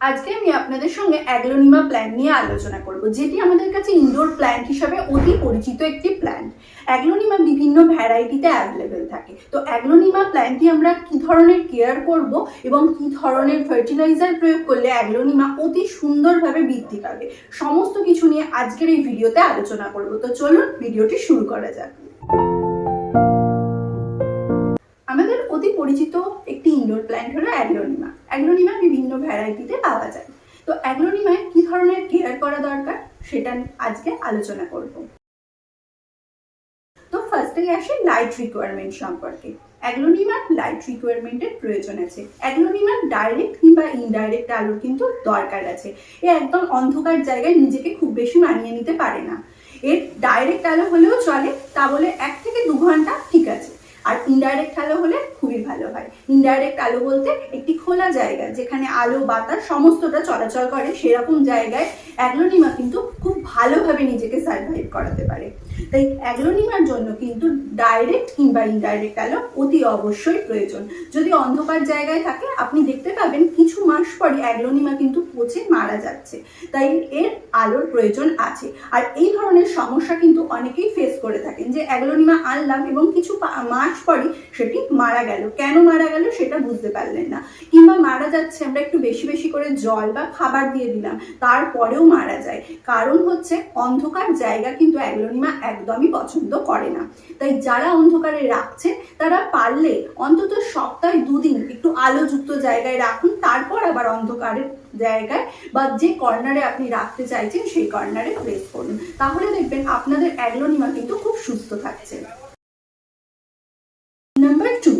আজকে আমি আপনাদের সঙ্গে অ্যাগ্লোনিমা প্ল্যান্ট নিয়ে আলোচনা করব, যেটি আমাদের কাছে ইনডোর প্ল্যান্ট হিসাবে অতি পরিচিত একটি প্ল্যান্ট অ্যাগ্লোনিমা বিভিন্ন ভ্যারাইটিতে অ্যাভেলেবেল থাকে। তো অ্যাগ্লোনিমা প্ল্যান্টটি আমরা কি ধরনের কেয়ার করব এবং কি ধরনের ফার্টিলাইজার প্রয়োগ করলে অ্যাগ্লোনিমা অতি সুন্দরভাবে বৃদ্ধি পাবে? সমস্ত কিছু নিয়ে আজকের এই ভিডিওতে আলোচনা করব। তো চলুন ভিডিওটি শুরু করা যাক। অতি পরিচিত একটি ইনডোর প্ল্যান্ট হলো অ্যাগ্লোনিমা অ্যাগ্লোনিমা বিভিন্ন ভ্যারাইটিতে পাওয়া যায়। তো অ্যাগ্লোনিমায় কি ধরনের কেয়ার করা দরকার সেটা আজকে আলোচনা করব। তো ফার্স্টে আসে লাইট রিকোয়ারমেন্ট সম্পর্কে। অ্যাগ্লোনিমার লাইট রিকোয়ারমেন্টের প্রয়োজন আছে। অ্যাগ্লোনিমার ডাইরেক্ট কিংবা ইনডাইরেক্ট আলোর কিন্তু দরকার আছে। এ একদম অন্ধকার জায়গায় নিজেকে খুব বেশি মানিয়ে নিতে পারে না। এর ডাইরেক্ট আলো হলেও চলে, তা বলে এক থেকে দু ঘণ্টা ঠিক ইনডাইরেক্ট আলো হলে খুবই ভালো হয়। ইনডাইরেক্ট আলো বলতে একটি খোলা জায়গা, যেখানে আলো, বাতাস সমস্তটা চলাচল করে সেরকম জায়গায়। অ্যাগ্লোনিমা কিন্তু খুব ভালোভাবে নিজেকে সার্ভাইভ করাতে পারে। তাই অ্যাগ্লোনিমার জন্য কিন্তু ডাইরেক্ট কিংবা ইনডাইরেক্ট আলো অতি অবশ্যই প্রয়োজন। যদি অন্ধকার জায়গায় থাকে, আপনি দেখতে পাবেন কিছু মাস পরে অ্যাগ্লোনিমা কিন্তু পচে মারা যাচ্ছে। তাই এর আলোর প্রয়োজন আছে। আর এই ধরনের সমস্যা কিন্তু অনেকেই ফেস করে থাকেন যে অ্যাগ্লোনিমা আনলাম এবং কিছু মাস পরই সেটি মারা গেল। কেন মারা গেল সেটা বুঝতে পারলেন না। কিংবা মারা যাচ্ছে, আমরা একটু বেশি বেশি করে জল বা খাবার দিয়ে দিলাম, তারপরেও মারা যায়। কারণ হচ্ছে অন্ধকার জায়গা কিন্তু অ্যাগ্লোনিমা একদমই পছন্দ করে না। তাই যারা অন্ধকারে রাখছে তারা পারলে অন্তত সপ্তাহে দুদিন একটু আলোযুক্ত জায়গায় রাখুন, তারপর আবার অন্ধকারের জায়গায় বা যে কর্নারে আপনি রাখতে চাইছেন, সেই কর্নারে প্লেস করুন। তাহলে দেখবেন আপনাদের অ্যাগ্লোনিমা কিন্তু খুব সুস্থ থাকছে। নাম্বার টু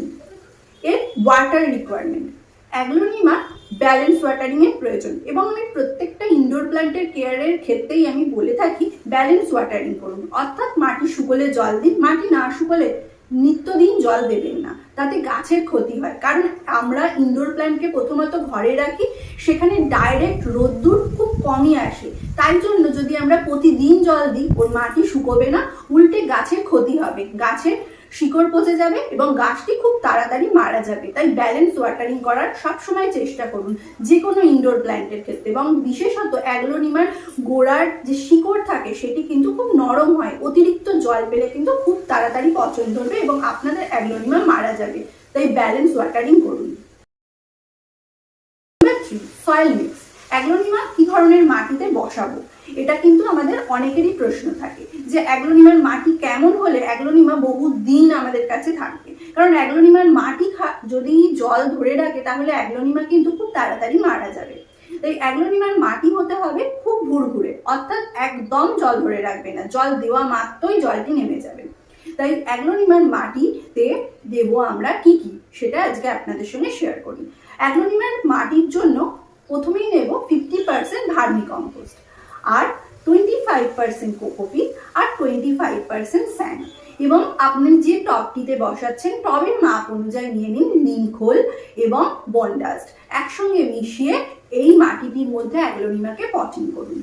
এর ওয়াটার রিকোয়ারমেন্ট অ্যাগ্লোনিমা ব্যালেন্স ওয়াটারিংয়ের প্রয়োজন এবং আমি প্রত্যেকটা ইনডোর প্ল্যান্টের কেয়ারের ক্ষেত্রেই আমি বলে থাকি ব্যালেন্স ওয়াটারিং করুন। অর্থাৎ মাটি শুকোলে জল দিন, মাটি না শুকোলে নিত্যদিন জল দেবেন না। তাতে গাছের ক্ষতি হয়। কারণ আমরা ইনডোর প্ল্যান্টকে প্রথমত ঘরে রাখি, সেখানে ডাইরেক্ট রোদ্দুর খুব কমই আসে। তাই জন্য যদি আমরা প্রতিদিন জল দিই, ওর মাটি শুকোবে না, উল্টে গাছের ক্ষতি হবে। গাছের শিকড় পচে যাবে এবং গাছটি খুব তাড়াতাড়ি মারা যাবে। তাই ব্যালেন্স ওয়াটারিং করার সবসময় চেষ্টা করুন যে কোনো ইনডোর প্ল্যান্টের ক্ষেত্রে। এবং বিশেষত অ্যাগ্লোনিমার গোড়ার যে শিকড় থাকে, সেটি কিন্তু খুব নরম হয়। অতিরিক্ত জল পেলে কিন্তু খুব তাড়াতাড়ি পচন ধরবে এবং আপনাদের অ্যাগ্লোনিমা মারা যাবে। তাই ব্যালেন্স ওয়াটারিং করুন। সয়েল মিক্স অ্যাগ্লোনিমা কি ধরনের মাটিতে বসাবো? এটা কিন্তু আমাদের অনেকেরই প্রশ্ন থাকে যে অ্যাগ্লোনিমার মাটি কেমন হলে অ্যাগ্লোনিমা বহু দিন আমাদের কাছে থাকবে? কারণ অ্যাগ্লোনিমার মাটি যদি জল ধরে রাখে তাহলে অ্যাগ্লোনিমা কিন্তু খুব তাড়াতাড়ি মারা যাবে। তাই অ্যাগ্লোনিমার মাটি হতে হবে খুব ভুরভুরে অর্থাৎ একদম জল ধরে রাখবে না, জল দেওয়া মাত্রই জলটি নেমে যাবে। তাই অ্যাগ্লোনিমার মাটিতে দেবো আমরা কি কি? সেটা আজকে আপনাদের সঙ্গে শেয়ার করি। অ্যাগ্লোনিমার মাটির জন্য প্রথমেই নেব ফিফটি পার্সেন্ট ভার্মি কম্পোস্ট আর টোয়েন্টি ফাইভ পার্সেন্ট কোকোপিট আর টোয়েন্টি ফাইভ পার্সেন্ট স্যান্ড এবং আপনি যে টবটিতে বসাচ্ছেন, টবের মাপ অনুযায়ী নিয়ে নিন নিমখোল এবং বনডাস্ট একসঙ্গে মিশিয়ে এই মাটিটির মধ্যে অ্যাগ্লোনিমাকে পটিং করুন।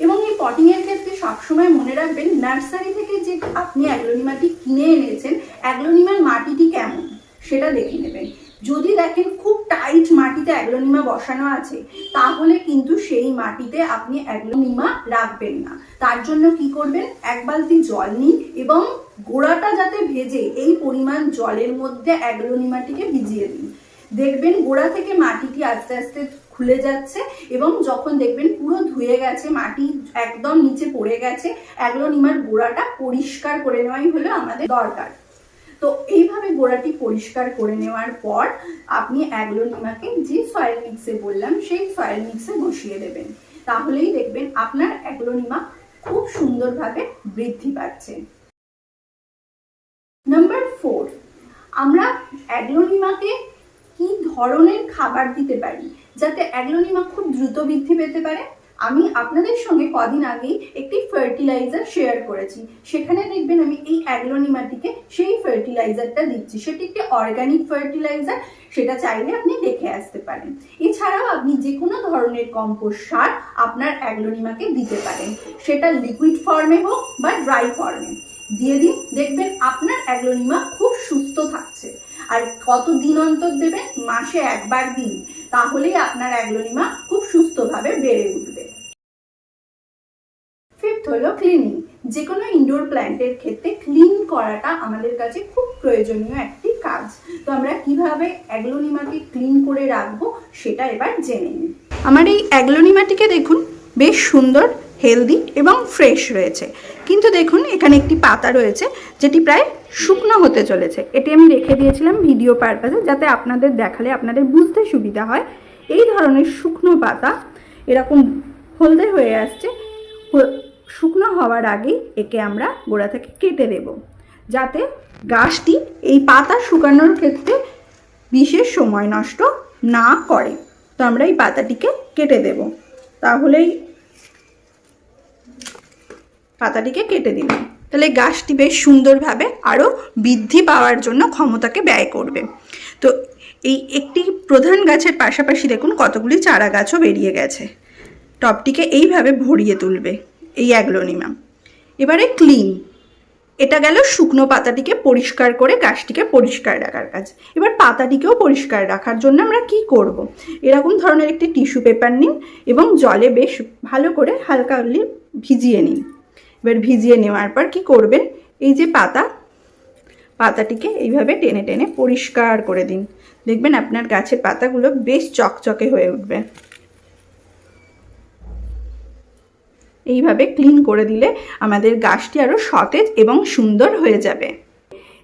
এবং এই পটিং এর ক্ষেত্রে সবসময় মনে রাখবেন, নার্সারি থেকে যে আপনি অ্যাগ্লোনিমাটি কিনে এনেছেন অ্যাগ্লোনিমার মাটিটি কেমন, সেটা দেখে নেবেন। যদি দেখেন খুব টাইট মাটিতে অ্যাগ্লোনিমা বসানো আছে, তাহলে কিন্তু সেই মাটিতে আপনি অ্যাগ্লোনিমা রাখবেন না। তার জন্য কি করবেন? এক বালতি জল নিন এবং গোড়াটা যাতে ভেজে এই পরিমাণ জলের মধ্যে অ্যাগ্লোনিমাটিকে ভিজিয়ে দিন। দেখবেন গোড়া থেকে মাটিটি আস্তে আস্তে খুলে যাচ্ছে এবং যখন দেখবেন পুরো ধুয়ে গেছে, মাটি একদম নিচে পড়ে গেছে অ্যাগ্লোনিমার গোড়াটা পরিষ্কার করে নেওয়াই হলো আমাদের দরকার। তো এইভাবে গোড়াটি পরিষ্কার করে নেওয়ার পর আপনি অ্যাগ্লোনিমাকে যে সয়েল মিক্সে বললাম, সেই সয়েল মিক্সে বসিয়ে দেবেন। তাহলেই দেখবেন আপনার অ্যাগ্লোনিমা খুব সুন্দরভাবে বৃদ্ধি পাচ্ছে। নাম্বার ফোর আমরা অ্যাগ্লোনিমাকে কি ধরনের খাবার দিতে পারি যাতে অ্যাগ্লোনিমা খুব দ্রুত বৃদ্ধি পেতে পারে? আমি আপনাদের সঙ্গে কদিন আগেই একটি ফার্টিলাইজার শেয়ার করেছি। সেখানে দেখবেন আমি এই অ্যাগ্লোনিমাটিকে সেই ফার্টিলাইজারটা দিচ্ছি। সেটি একটি অর্গানিক ফার্টিলাইজার সেটা চাইলে আপনি দেখে আসতে পারেন। এছাড়াও আপনি যে কোনো ধরনের কম্পোস্ট সার আপনার অ্যাগ্লোনিমাকে দিতে পারেন। সেটা লিকুইড ফর্মে হোক বা ড্রাই ফর্মে দিয়ে দিন, দেখবেন আপনার অ্যাগ্লোনিমা খুব সুস্থ থাকছে। আর কত দিন অন্তর দেবেন? মাসে একবার দিন। তাহলেই আপনার অ্যাগ্লোনিমা খুব সুস্থভাবে বেড়ে উঠবে। হলো ক্লিনিং যে কোনো ইনডোর প্ল্যান্টের ক্ষেত্রে ক্লিন করাটা আমাদের কাছে খুব প্রয়োজনীয় একটি কাজ। তো আমরা কীভাবে অ্যাগ্লোনিমাকে ক্লিন করে রাখব সেটা এবার জেনে নিই। আমার এই অ্যাগ্লোনিমাটিকে দেখুন, বেশ সুন্দর হেলদি এবং ফ্রেশ রয়েছে। কিন্তু দেখুন, এখানে একটি পাতা রয়েছে, যেটি প্রায় শুকনো হতে চলেছে। এটি আমি রেখে দিয়েছিলাম ভিডিও পারপাসে যাতে আপনাদের দেখালে আপনাদের বুঝতে সুবিধা হয়। এই ধরনের শুকনো পাতা এরকম হলদে হয়ে আসছে শুকনো হওয়ার আগেই একে আমরা গোড়া থেকে কেটে দেব যাতে গাছটি এই পাতা শুকানোর ক্ষেত্রে বিশেষ সময় নষ্ট না করে। তো আমরা এই পাতাটিকে কেটে দেব। তাহলেই পাতাটিকে কেটে দিলাম। তাহলে গাছটি বেশ সুন্দরভাবে আরও বৃদ্ধি পাওয়ার জন্য ক্ষমতাকে ব্যয় করবে। তো এই একটি প্রধান গাছের পাশাপাশি দেখুন কতগুলি চারা গাছও বেরিয়ে গেছে। টপটিকে এইভাবে ভরিয়ে তুলবে। এই অ্যাগ্লোনিমা। এবারে ক্লিন। এটা গেল শুকনো পাতাটিকে পরিষ্কার করে গাছটিকে পরিষ্কার রাখার কাজ। এবার পাতাটিকেও পরিষ্কার রাখার জন্য আমরা কি করব। এরকম ধরনের একটি টিস্যু পেপার নিন এবং জলে বেশ ভালো করে হালকা হলে ভিজিয়ে নিন। এবার ভিজিয়ে নেওয়ার পর কি করবেন? এই যে পাতা, পাতাটিকে এইভাবে টেনে টেনে পরিষ্কার করে দিন। দেখবেন আপনার গাছের পাতাগুলো বেশ চকচকে হয়ে উঠবে। এইভাবে ক্লিন করে দিলে আমাদের গাছটি আরও সতেজ এবং সুন্দর হয়ে যাবে।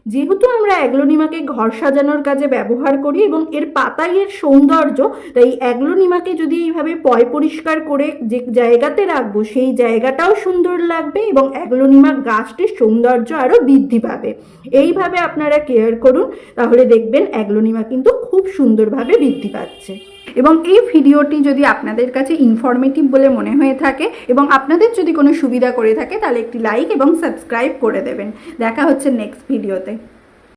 যেহেতু আমরা অ্যাগ্লোনিমাকে ঘর সাজানোর কাজে ব্যবহার করি এবং এর পাতাই এর সৌন্দর্য, তাই অ্যাগ্লোনিমাকে যদি এইভাবে পয় পরিষ্কার করে যে জায়গাতে রাখব, সেই জায়গাটাও সুন্দর লাগবে এবং অ্যাগ্লোনিমা গাছটির সৌন্দর্য আরও বৃদ্ধি পাবে। এইভাবে আপনারা কেয়ার করুন, তাহলে দেখবেন অ্যাগ্লোনিমা কিন্তু খুব সুন্দরভাবে বৃদ্ধি পাচ্ছে। এবং এই ভিডিওটি যদি আপনাদের কাছে ইনফরমেটিভ বলে মনে হয়ে থাকে এবং আপনাদের যদি কোনো সুবিধা করে থাকে, তাহলে একটি লাইক এবং সাবস্ক্রাইব করে দেবেন। দেখা হচ্ছে নেক্সট ভিডিওতে